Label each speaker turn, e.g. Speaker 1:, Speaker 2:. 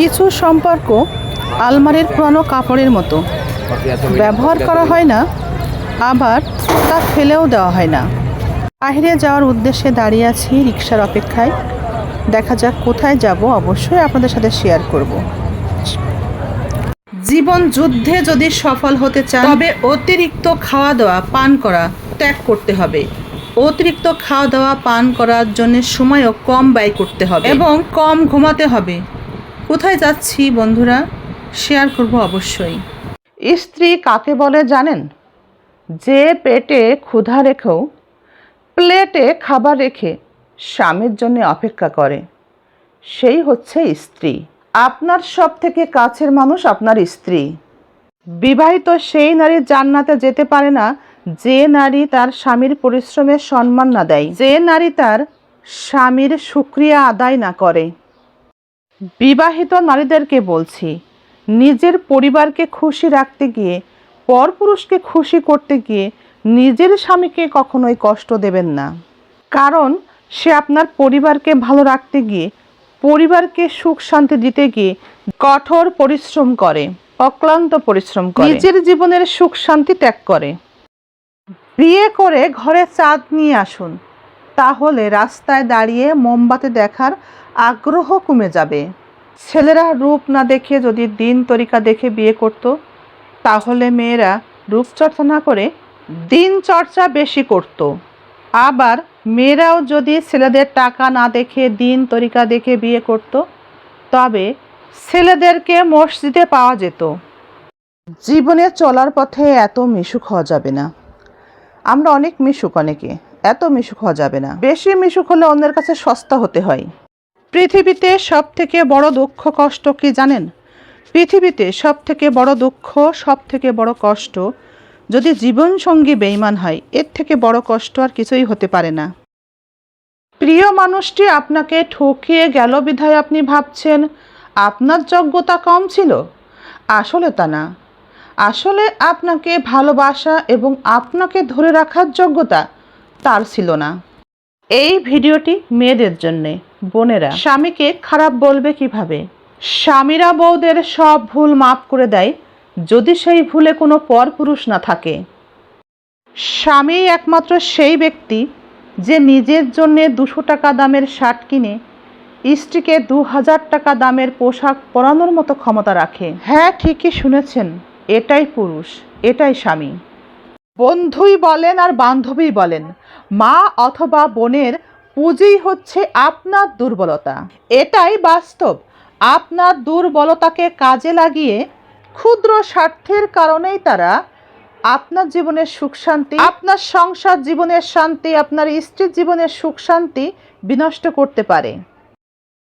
Speaker 1: কিছু সম্পর্ক আলমারির পুরানো কাপড়ের মতো। ব্যবহার করা হয় না, আবার তা ফেলেও দেওয়া হয় না। বাইরে যাওয়ার উদ্দেশ্যে দাঁড়িয়ে আছি রিক্সার অপেক্ষায়। দেখা যাক কোথায় যাব, অবশ্যই আপনাদের সাথে শেয়ার করব। জীবন যুদ্ধে যদি সফল হতে চান, তবে অতিরিক্ত খাওয়া দাওয়া পান করা ত্যাগ করতে হবে। অতিরিক্ত খাওয়া দাওয়া পান করার জন্য সময়ও কম ব্যয় করতে হবে। এবং কম ঘুমাতে হবে। কোথায় যাচ্ছি বন্ধুরা? শেয়ার করব অবশ্যই। স্ত্রী কাকে বলে জানেন? যে পেটে ক্ষুধা রেখেও, প্লেটে খাবার রেখে স্বামীর জন্য অপেক্ষা করে। সেই হচ্ছে স্ত্রী। আপনার সব থেকে কাছের মানুষ আপনার স্ত্রী। বিবাহিত সেই নারী জান্নাতে যেতে পারে না, যে নারী তার স্বামীর পরিশ্রমের সম্মান না দেয়। যে নারী তার স্বামীর সুক্রিয়া আদায় না করে। বিবাহিত নারীদেরকে বলছি, নিজের পরিবারকে খুশি রাখতে গিয়ে, পরপুরুষকে খুশি করতে গিয়ে নিজের স্বামীকে কখনোই কষ্ট দেবেন না। কারণ সে আপনার পরিবারকে ভালো রাখতে গিয়ে, পরিবারকে সুখ শান্তি দিতে গিয়ে কঠোর পরিশ্রম করে, অক্লান্ত পরিশ্রম করে। নিজের জীবনের সুখ শান্তি ত্যাগ করে। বিয়ে করে ঘরে চাঁদ নিয়ে আসুন। তাহলে রাস্তায় দাঁড়িয়ে মোমবাতি দেখার আগ্রহ কমে যাবে। ছেলেরা রূপ না দেখে যদি দিন তরিকা দেখে বিয়ে করত, তাহলে মেয়েরা রূপচর্চা না করে দিন চর্চা বেশি করত। আবার মেয়েরাও যদি ছেলেদের টাকা না দেখে দিন তরিকা দেখে বিয়ে করত, তবে ছেলেদেরকে মসজিদে পাওয়া যেত। জীবনে চলার পথে এত মিশুক হওয়া যাবে না। আমরা অনেক মিশুক অনেকে। এত মিশুক হওয়া যাবে না। বেশি মিশুক হলে অন্যের কাছে সস্তা হতে হয়। পৃথিবীতে সব থেকে বড় দুঃখ, কষ্ট কি জানেন? পৃথিবীতে সব থেকে বড় দুঃখ সব থেকে বড় কষ্ট যদি জীবনসঙ্গী বেইমান হয়, এর থেকে বড় কষ্ট আর কিছুই হতে পারে না। প্রিয় মানুষটি, আপনাকে ঠকিয়ে গেল বিধায় আপনি ভাবছেন, আপনার যোগ্যতা কম ছিল? আসলে তা না। আসলে আপনাকে ভালোবাসা এবং আপনাকে ধরে রাখার যোগ্যতা তার ছিল না। এই ভিডিওটি মেয়েদের জন্যে। বোনেরা, স্বামীকে খারাপ বলবে কীভাবে? স্বামীরা বউদের সব ভুল মাফ করে দেয়, যদি সেই ভুলে কোনো পরপুরুষ না থাকে। স্বামী একমাত্র সেই ব্যক্তি যে নিজের জন্যে দুশো টাকা দামের শার্ট কিনে স্ত্রীকে দু হাজার টাকা দামের পোশাক পরানোর মতো ক্ষমতা রাখে। হ্যাঁ ঠিকই শুনেছেন, এটাই পুরুষ, এটাই স্বামী। বন্ধুই বলেন আর বান্ধবী বলেন, মা অথবা বোনের পুঁজিই হচ্ছে আপনার দুর্বলতা। এটাই বাস্তব। আপনার দুর্বলতাকে কাজে লাগিয়ে ক্ষুদ্র স্বার্থের কারণেই তারা আপনার জীবনের সুখ শান্তি, আপনার সংসার জীবনের শান্তি, আপনার স্ত্রীর জীবনের সুখ শান্তি বিনষ্ট করতে পারে।